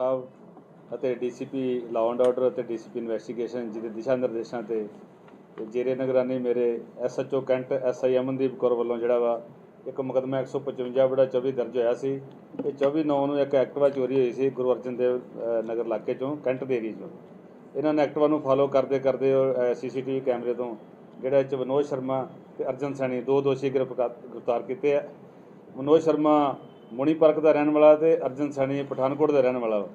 ਸਾਹਿਬ ਅਤੇ DCP law and order ਅਤੇ DCP investigation ਜਿਹਦੇ ਦਿਸ਼ਾ ਨਿਰਦੇਸ਼ਾਂ ਤੇ ਜੇਰੇ ਨਿਗਰਾਨੀ ਮੇਰੇ SHO cantt SI Amandeep Kaur ਵੱਲੋਂ ਜਿਹੜਾ ਵਾ ਇੱਕ ਮੁਕਦਮਾ 155 ਬੜਾ 24 ਦਰਜ ਹੋਇਆ ਸੀ। ਇਹ 24 ਨੌ ਨੂੰ ਇੱਕ ਐਕਟਿਵਾ ਚੋਰੀ ਹੋਈ ਸੀ ਗੁਰੂ ਅਰਜਨ ਦੇਵ ਨਗਰ ਇਲਾਕੇ ਚੋਂ, ਕੈਂਟ ਦੇ ਏਰੀਏ ਚੋਂ। ਇਹਨਾਂ ਨੇ ਐਕਟਿਵਾ ਨੂੰ ਫਾਲੋ ਕਰਦੇ ਕਰਦੇ ਸੀਸੀਟੀਵੀ ਕੈਮਰੇ ਤੋਂ ਜਿਹੜਾ 'ਚ ਵਿਨੋਦ ਸ਼ਰਮਾ ਤੇ ਅਰਜਨ ਸੈਣੀ ਦੋ ਦੋਸ਼ੀ ਗ੍ਰਿਫਤਾਰ ਗ੍ਰਿਫਤਾਰ ਕੀਤੇ ਆ। ਮਨੋਜ ਸ਼ਰਮਾ ਮੁਨੀ ਪਾਰਕ ਦਾ ਰਹਿਣ ਵਾਲਾ ਤੇ ਅਰਜਨ ਸੈਣੀ ਪਠਾਨਕੋਟ ਦਾ ਰਹਿਣ ਵਾਲਾ ਵਾ।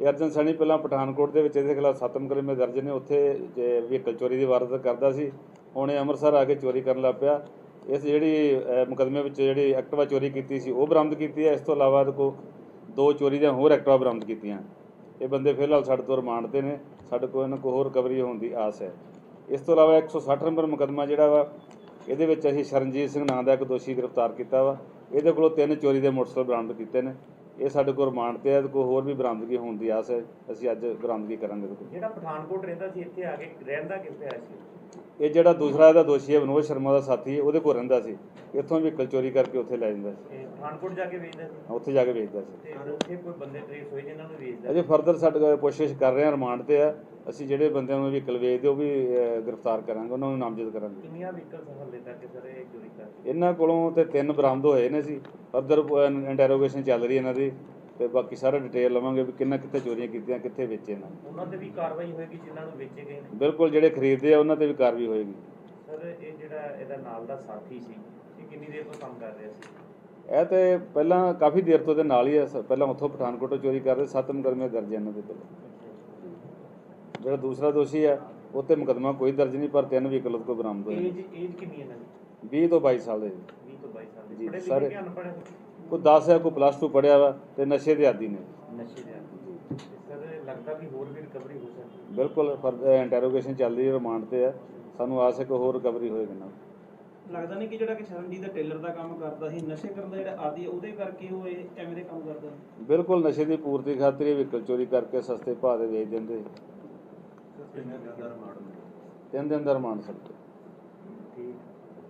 ਇਹ ਅਰਜਨ ਸੈਣੀ ਪਹਿਲਾਂ ਪਠਾਨਕੋਟ ਦੇ ਵਿੱਚ ਇਹਦੇ ਖਿਲਾਫ ਸੱਤ ਮੁਕੱਦਮੇ ਦਰਜ ਨੇ। ਉੱਥੇ ਜੇ ਵਹੀਕਲ ਚੋਰੀ ਦੀ ਵਾਰਦਾਤ ਕਰਦਾ ਸੀ ਹੁਣ ਇਹ ਅੰਮ੍ਰਿਤਸਰ ਆ ਕੇ ਚੋਰੀ ਕਰਨ ਲੱਗ ਪਿਆ। ਇਸ ਜਿਹੜੀ ਅ, ਮੁਕੱਦਮੇ ਵਿੱਚ ਜਿਹੜੀ ਐਕਟਿਵਾ ਚੋਰੀ ਕੀਤੀ ਸੀ ਉਹ ਬਰਾਮਦ ਕੀਤੀ ਹੈ। ਇਸ ਤੋਂ ਇਲਾਵਾ ਇਹਦੇ ਕੋਲ ਦੋ ਚੋਰੀ ਦੀਆਂ ਹੋਰ ਐਕਟਿਵਾ ਬਰਾਮਦ ਕੀਤੀਆਂ। ਇਹ ਬੰਦੇ ਫਿਲਹਾਲ ਸਾਡੇ ਤੋਂ ਰਿਮਾਂਡ ਤੇ ਨੇ। ਸਾਡੇ ਕੋਲ ਇਹਨਾਂ ਕੋਲ ਹੋਰ ਰਿਕਵਰੀ ਹੋਣ ਦੀ ਆਸ ਹੈ। ਇਸ ਤੋਂ ਇਲਾਵਾ 160 ਨੰਬਰ ਮੁਕੱਦਮਾ ਜਿਹੜਾ ਵਾ ਇਹਦੇ ਵਿੱਚ ਅਸੀਂ ਸ਼ਰਨਜੀਤ ਸਿੰਘ ਨਾਂ ਦਾ ਇੱਕ ਦੋਸ਼ੀ ਗ੍ਰਿਫਤਾਰ ਕੀਤਾ ਵਾ। ਇਹਦੇ ਕੋਲੋਂ ਤਿੰਨ ਚੋਰੀ ਦੇ ਮੋਟਰਸਾਈਕਲ ਬਰਾਮਦ ਕੀਤੇ ਨੇ। ਇਹ ਸਾਡੇ ਕੋਲ ਰਿਮਾਂਡ ਤੇ ਹੈ ਇਹਦੇ ਕੋਲ ਹੋਰ ਵੀ ਬਰਾਮਦਗੀ ਹੋਣ ਦੀ ਆਸ ਹੈ। ਅਸੀਂ ਅੱਜ ਬਰਾਮਦਗੀ ਕਰਾਂਗੇ ਜਿਹੜਾ ਪਠਾਨਕੋਟ ਰਹਿੰਦਾ ਸੀ, ਇੱਥੇ ਆ ਕੇ ਰਹਿੰਦਾ ਕਿੱਥੇ ਆ ਸੀ? ਇਹ ਜਿਹੜਾ ਦੂਸਰਾ ਇਹਦਾ ਦੋਸ਼ੀ ਹੈ ਵਿਨੋਦ ਸ਼ਰਮਾ ਦਾ ਸਾਥੀ ਉਹਦੇ ਕੋਲ ਰਹਿੰਦਾ ਸੀ। ਇੱਥੋਂ ਵੀ ਚੋਰੀ ਕਰਕੇ ਉੱਥੇ ਲੈ ਜਾਂਦਾ ਸੀ। ਪਠਾਨਕੋਟ ਜਾ ਕੇ ਵੇਚਦਾ ਸੀ? ਉੱਥੇ ਜਾ ਕੇ ਵੇਚਦਾ ਸੀ। ਉੱਥੇ ਕੋਈ ਬੰਦੇ ਟ੍ਰੇਸ ਹੋਏ ਜਿਨ੍ਹਾਂ ਨੂੰ ਵੇਚਦਾ ਅਜੇ ਫਰਦਰ ਸਾਡੇ ਕੋਸ਼ਿਸ਼ ਕਰ ਰਹੇ ਹਾਂ ਰਿਮਾਂਡ ਤੇ ਆ। ਅਸੀਂ ਜਿਹੜੇ ਬੰਦਿਆਂ ਨੂੰ ਵਹੀਕਲ ਵੇਚਦੇ ਉਹ ਵੀ ਗ੍ਰਿਫਤਾਰ ਕਰਾਂਗੇ ਉਹਨਾਂ ਨੂੰ ਨਾਮਜ਼ਦ ਕਰਾਂਗੇ। ਕਿੰਨੀਆਂ ਵਹੀਕਲ ਹੱਲੇ ਤੱਕ ਸਰ ਇਹ ਚੋਰੀ ਕਰ ਇਹਨਾਂ ਕੋਲੋਂ ਤੇ ਤਿੰਨ ਬਰਾਮਦ ਹੋਏ ਨੇ ਸੀ ਫਰਦਰ ਇੰਟਰੋਗੇਸ਼ਨ ਚੱਲ ਰਹੀ ਹੈ ਇਹਨਾਂ ਦੀ। ਤੇ ਬਾਕੀ ਸਾਰਾ ਡਿਟੇਲ ਲਵਾਂਗੇ ਵੀ ਕਿੰਨਾ ਕਿੱਥੇ ਚੋਰੀਆਂ ਕੀਤੀਆਂ ਕਿੱਥੇ ਵੇਚੇ ਨੇ। ਉਹਨਾਂ ਤੇ ਵੀ ਕਾਰਵਾਈ ਹੋਏਗੀ ਜਿਨ੍ਹਾਂ ਨੂੰ ਵੇਚੇ ਗਏ ਨੇ। ਬਿਲਕੁਲ ਜਿਹੜੇ ਖਰੀਦਦੇ ਆ ਉਹਨਾਂ ਤੇ ਵੀ ਕਾਰਵਾਈ ਹੋਏਗੀ। ਸਰ ਇਹ ਜਿਹੜਾ ਇਹਦਾ ਨਾਲ ਦਾ ਸਾਥੀ ਸੀ ਇਹ ਕਿੰਨੀ ਦੇਰ ਤੋਂ ਕੰਮ ਕਰ ਰਿਹਾ ਸੀ? ਇਹ ਤੇ ਪਹਿਲਾਂ ਕਾਫੀ ਦੇਰ ਤੋਂ ਦੇ ਨਾਲ ਹੀ ਹੈ ਪਹਿਲਾਂ ਉੱਥੋਂ ਪਠਾਨਕੋਟੋਂ ਚੋਰੀ ਕਰਦੇ ਸੱਤ ਮੁਕੱਦਮੇ ਦਰਜ ਹਨ ਇਹਨਾਂ ਦੇ ਪਹਿਲਾਂ ਜਿਹੜਾ ਦੂਸਰਾ ਦੋਸ਼ੀ ਹੈ ਉਹ ਤੇ ਮੁਕੱਦਮਾ ਕੋਈ ਦਰਜ ਨਹੀਂ ਪਰ ਤਿੰਨ ਵਹੀਕਲ ਕੋਲ ਬਰਾਮਦ ਹੋਏ। ਏਜ ਏਜ ਕਿੰਨੀ ਹੈ ਇਹਨਾਂ ਦੀ? 20 ਤੋਂ 22 ਸਾਲ ਦੇ 20 ਤੋਂ 22 ਸਾਲ ਦੀ। ਸਾਰੇ- ਕਿ ਅਨਪੜ੍ਹ? ਕੋਈ 10 ਹੈ ਕੋਈ ਪਲੱਸ 2 ਪੜਿਆ ਵਾ ਤੇ ਨਸ਼ੇ ਦੇ ਆਦੀ ਨੇ। ਨਸ਼ੇ ਦੇ ਆਦੀ ਸਰ ਲੱਗਦਾ ਵੀ ਹੋਰ ਵੀ ਰਿਕਵਰੀ ਹੋ ਸਕਦੀ ਬਿਲਕੁਲ ਫਰਦਰ ਇੰਟਰੋਗੇਸ਼ਨ ਚੱਲ ਰਹੀ ਹੈ ਰਿਮਾਂਡ ਤੇ ਹੈ। ਸਾਨੂੰ ਆਸ ਹੈ ਕਿ ਹੋਰ ਰਿਕਵਰੀ ਹੋਏਗੀ ਨਾ। ਲੱਗਦਾ ਨਹੀਂ ਕਿ ਜਿਹੜਾ ਕਿ ਸ਼ਰਨਜੀਤ ਦਾ ਟੇਲਰ ਦਾ ਕੰਮ ਕਰਦਾ ਸੀ ਨਸ਼ੇ ਕਰਨ ਦਾ ਜਿਹੜਾ ਆਦੀ ਉਹਦੇ ਕਰਕੇ ਉਹ ਇਹ ਐਵੇਂ ਦੇ ਕੰਮ ਕਰਦਾ ਬਿਲਕੁਲ ਨਸ਼ੇ ਦੀ ਪੂਰਤੀ ਖਾਤਰ ਇਹ ਵਹੀਕਲ ਚੋਰੀ ਕਰਕੇ ਸਸਤੇ ਭਾਅ ਦੇ ਵੇਚ ਦਿੰਦੇ। ਤਿੰਨ ਦਿਨ ਦਾ ਰਿਮਾਂਡ ਸਕਦੇ ਠੀਕ।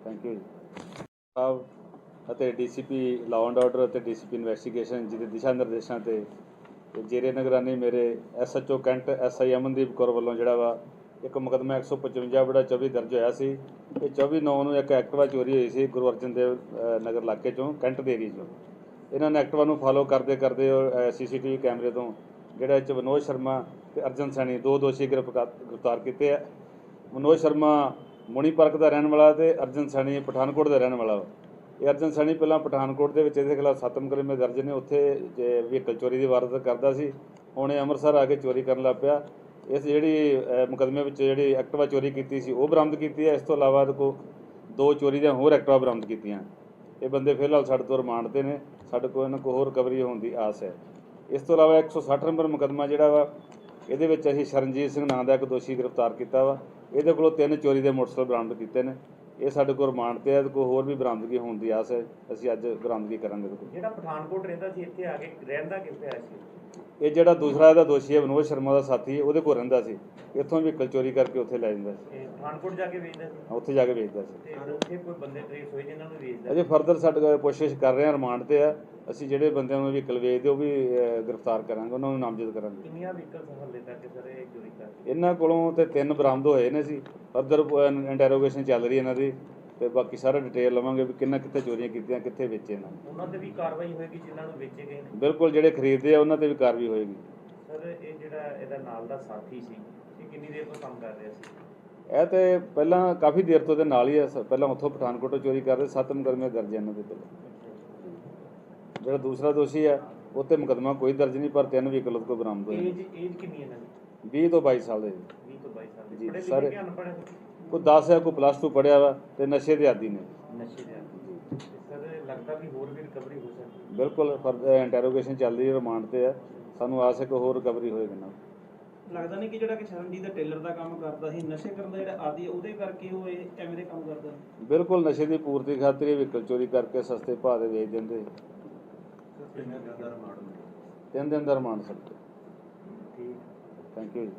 ਥੈਂਕ ਯੂ ਜੀ। ਸਾਹਿਬ ਅਤੇ ਡੀਸੀਪੀ ਲਾਅ ਐਂਡ ਆਰਡਰ ਅਤੇ ਡੀਸੀਪੀ ਇਨਵੈਸਟੀਗੇਸ਼ਨ ਜਿਹਦੇ ਦਿਸ਼ਾ ਨਿਰਦੇਸ਼ਾਂ ਤੇ ਜੇਰੇ ਨਿਗਰਾਨੀ ਮੇਰੇ SHO cantt SI Amandeep Kaur ਵੱਲੋਂ ਜਿਹੜਾ ਵਾ, ਇੱਕ ਮੁਕੱਦਮਾ 155 ਬੜਾ 24 ਦਰਜ ਹੋਇਆ ਸੀ। ਇਹ 24 ਨੌ ਨੂੰ ਇੱਕ ਐਕਟਿਵਾ ਚੋਰੀ ਹੋਈ ਸੀ ਗੁਰੂ ਅਰਜਨ ਦੇਵ ਨਗਰ ਇਲਾਕੇ ਚੋਂ, ਕੈਂਟ ਦੇ ਏਰੀਏ ਚੋਂ। ਇਹਨਾਂ ਨੇ ਐਕਟਿਵਾ ਨੂੰ ਫਾਲੋ ਕਰਦੇ ਕਰਦੇ ਸੀਸੀਟੀਵੀ ਕੈਮਰੇ ਤੋਂ ਜਿਹੜਾ 'ਚ ਵਿਨੋਦ ਸ਼ਰਮਾ ਤੇ ਅਰਜਨ ਸੈਣੀ ਦੋ ਦੋਸ਼ੀ ਗ੍ਰਿਫਤਾਰ ਗ੍ਰਿਫਤਾਰ ਕੀਤੇ ਆ। ਮਨੋਜ ਸ਼ਰਮਾ ਮੁਨੀ ਪਾਰਕ ਦਾ ਰਹਿਣ ਵਾਲਾ ਤੇ ਅਰਜਨ ਸੈਣੀ ਪਠਾਨਕੋਟ ਦਾ ਰਹਿਣ ਵਾਲਾ ਵਾ। ਇਹ ਅਰਜਨ ਸੈਣੀ ਪਹਿਲਾਂ ਪਠਾਨਕੋਟ ਦੇ ਵਿੱਚ ਇਹਦੇ ਖਿਲਾਫ ਸੱਤ ਮੁਕੱਦਮੇ ਦਰਜ ਨੇ। ਉੱਥੇ ਜੇ ਵਹੀਕਲ ਚੋਰੀ ਦੀ ਵਾਰਦਾਤ ਕਰਦਾ ਸੀ ਹੁਣ ਇਹ ਅੰਮ੍ਰਿਤਸਰ ਆ ਕੇ ਚੋਰੀ ਕਰਨ ਲੱਗ ਪਿਆ। ਇਸ ਜਿਹੜੀ ਅ, ਮੁਕੱਦਮੇ ਵਿੱਚ ਜਿਹੜੀ ਐਕਟਿਵਾ ਚੋਰੀ ਕੀਤੀ ਸੀ ਉਹ ਬਰਾਮਦ ਕੀਤੀ ਹੈ। ਇਸ ਤੋਂ ਇਲਾਵਾ ਇਹਦੇ ਕੋਲ ਦੋ ਚੋਰੀ ਦੀਆਂ ਹੋਰ ਐਕਟਿਵਾ ਬਰਾਮਦ ਕੀਤੀਆਂ। ਇਹ ਬੰਦੇ ਫਿਲਹਾਲ ਸਾਡੇ ਤੋਂ ਰਿਮਾਂਡ ਤੇ ਨੇ। ਸਾਡੇ ਕੋਲ ਇਹਨਾਂ ਕੋਲ ਹੋਰ ਰਿਕਵਰੀ ਹੋਣ ਦੀ ਆਸ ਹੈ। ਇਸ ਤੋਂ ਇਲਾਵਾ 160 ਨੰਬਰ ਮੁਕੱਦਮਾ ਜਿਹੜਾ ਵਾ ਇਹਦੇ ਵਿੱਚ ਅਸੀਂ ਸ਼ਰਨਜੀਤ ਸਿੰਘ ਨਾਂ ਦਾ ਇੱਕ ਦੋਸ਼ੀ ਗ੍ਰਿਫਤਾਰ ਕੀਤਾ ਵਾ। ਇਹਦੇ ਕੋਲੋਂ ਤਿੰਨ ਚੋਰੀ ਦੇ ਮੋਟਰਸਾਈਕਲ ਬਰਾਮਦ ਕੀਤੇ ਨੇ। ਇਹ ਸਾਡੇ ਕੋਲ ਰਿਮਾਂਡ ਤੇ ਹੈ ਕੋਲ ਹੋਰ ਵੀ ਬਰਾਮਦਗੀ ਹੋਣ ਦੀ ਆਸ ਹੈ ਅਸੀਂ ਅੱਜ ਬਰਾਮਦਗੀ ਕਰਾਂਗੇ ਇਹਦੇ ਕੋਲ ਜਿਹੜਾ ਪਠਾਨਕੋਟ ਰਹਿੰਦਾ ਸੀ ਇੱਥੇ ਆ ਕੇ ਰਹਿੰਦਾ ਕਿੱਥੇ ਆ ਸੀ? ਇਹ ਜਿਹੜਾ ਦੂਸਰਾ ਇਹਦਾ ਦੋਸ਼ੀ ਹੈ ਵਿਨੋਦ ਸ਼ਰਮਾ ਦਾ ਸਾਥੀ ਉਹਦੇ ਕੋਲ ਰਹਿੰਦਾ ਸੀ। ਇੱਥੋਂ ਵਹੀਕਲ ਚੋਰੀ ਕਰਕੇ ਉੱਥੇ ਲੈ ਜਾਂਦਾ ਸੀ। ਪਠਾਨਕੋਟ ਜਾ ਕੇ ਵੇਚਦਾ ਸੀ? ਉੱਥੇ ਜਾ ਕੇ ਵੇਚਦਾ ਸੀ। ਤੇ ਉੱਥੇ ਕੋਈ ਬੰਦੇ ਟ੍ਰੇਸ ਹੋਏ ਜਿਨ੍ਹਾਂ ਨੂੰ ਵੇਚਦਾ ਅਜੇ ਫਰਦਰ ਸਾਡੇ ਕੋਲ ਕੋਸ਼ਿਸ਼ ਕਰ ਰਹੇ ਹਾਂ ਰਿਮਾਂਡ ਤੇ ਆ। ਅਸੀਂ ਜਿਹੜੇ ਬੰਦਿਆਂ ਨੂੰ ਵਹੀਕਲ ਵੇਚਦੇ ਉਹ ਵੀ ਗ੍ਰਿਫਤਾਰ ਕਰਾਂਗੇ ਉਹਨਾਂ ਨੂੰ ਨਾਮਜ਼ਦ ਕਰਾਂਗੇ। ਕਿੰਨੀਆਂ ਵਹੀਕਲ ਹੱਲੇ ਤੱਕ ਸਰ ਇਹ ਚੋਰੀ ਕਰ ਇਹਨਾਂ ਕੋਲੋਂ ਤੇ ਤਿੰਨ ਬਰਾਮਦ ਹੋਏ ਨੇ ਸੀ ਫਰਦਰ ਇੰਟਰੋਗੇਸ਼ਨ ਚੱਲ ਰਹੀ ਹੈ ਇਹਨਾਂ ਦੀ। ਤੇ ਬਾਕੀ ਸਾਰਾ ਡਿਟੇਲ ਲਵਾਂਗੇ ਵੀ ਕਿੰਨਾ ਕਿੱਥੇ ਚੋਰੀਆਂ ਕੀਤੀਆਂ ਕਿੱਥੇ ਵੇਚੇ ਨੇ। ਉਹਨਾਂ ਤੇ ਵੀ ਕਾਰਵਾਈ ਹੋਏਗੀ ਜਿਨ੍ਹਾਂ ਨੂੰ ਵੇਚੇ ਗਏ ਨੇ। ਬਿਲਕੁਲ ਜਿਹੜੇ ਖਰੀਦਦੇ ਆ ਉਹਨਾਂ ਤੇ ਵੀ ਕਾਰਵਾਈ ਹੋਏਗੀ। ਸਰ ਇਹ ਜਿਹੜਾ ਇਹਦਾ ਨਾਲ ਦਾ ਸਾਥੀ ਸੀ ਇਹ ਕਿੰਨੀ ਦੇਰ ਤੋਂ ਕੰਮ ਕਰ ਰਿਹਾ ਸੀ? ਇਹ ਤੇ ਪਹਿਲਾਂ ਕਾਫੀ ਦੇਰ ਤੋਂ ਦੇ ਨਾਲ ਹੀ ਹੈ ਪਹਿਲਾਂ ਉੱਥੋਂ ਪਠਾਨਕੋਟੋਂ ਚੋਰੀ ਕਰਦੇ ਸੱਤ ਮੁਕੱਦਮੇ ਦਰਜ ਹਨ ਇਹਨਾਂ ਦੇ ਪਹਿਲਾਂ ਜਿਹੜਾ ਦੂਸਰਾ ਦੋਸ਼ੀ ਹੈ ਉਹ ਤੇ ਮੁਕੱਦਮਾ ਕੋਈ ਦਰਜ ਨਹੀਂ ਪਰ ਤਿੰਨ ਵਹੀਕਲ ਕੋਲ ਬਰਾਮਦ ਹੋਏ। ਏਜ ਏਜ ਕਿੰਨੀ ਹੈ ਇਹਨਾਂ ਦੀ? 20 ਤੋਂ 22 ਸਾਲ ਦੇ 20 ਤੋਂ 22 ਸਾਲ ਦੀ। ਸਾਰੇ- ਕਿ ਅਨਪੜ੍ਹ? ਕੋਈ 10 ਹੈ ਕੋਈ ਪਲੱਸ 2 ਪੜਿਆ ਵਾ ਤੇ ਨਸ਼ੇ ਦੇ ਆਦੀ ਨੇ। ਨਸ਼ੇ ਦੇ ਆਦੀ ਸਰ ਲੱਗਦਾ ਵੀ ਹੋਰ ਵੀ ਰਿਕਵਰੀ ਹੋ ਸਕਦੀ ਬਿਲਕੁਲ ਇੰਟਰੋਗੇਸ਼ਨ ਚੱਲ ਰਹੀ ਹੈ ਰਿਮਾਂਡ ਤੇ ਹੈ ਸਾਨੂੰ ਆਸ ਹੈ ਕਿ ਹੋਰ ਰਿਕਵਰੀ ਹੋਏਗੀ ਨਾ ਲੱਗਦਾ ਨਹੀਂ ਕਿ ਜਿਹੜਾ ਕਿ ਸ਼ਰਨਜੀਤ ਦਾ ਟੇਲਰ ਦਾ ਕੰਮ ਕਰਦਾ ਸੀ ਨਸ਼ੇ ਕਰਨ ਦਾ ਜਿਹੜਾ ਆਦੀ ਉਹਦੇ ਕਰਕੇ ਉਹ ਇਹ ਐਵੇਂ ਦੇ ਕੰਮ ਕਰਦਾ ਬਿਲਕੁਲ ਨਸ਼ੇ ਦੀ ਪੂਰਤੀ ਖਾਤਰ ਇਹ ਵਹੀਕਲ ਚੋਰੀ ਕਰਕੇ ਸਸਤੇ ਭਾਅ ਦੇ ਵੇਚ ਦਿੰਦੇ। ਤਿੰਨ ਦਿਨ ਦਾ ਰਿਮਾਂਡ ਸਕਦੇ ਠੀਕ। ਥੈਂਕ ਯੂ ਜੀ।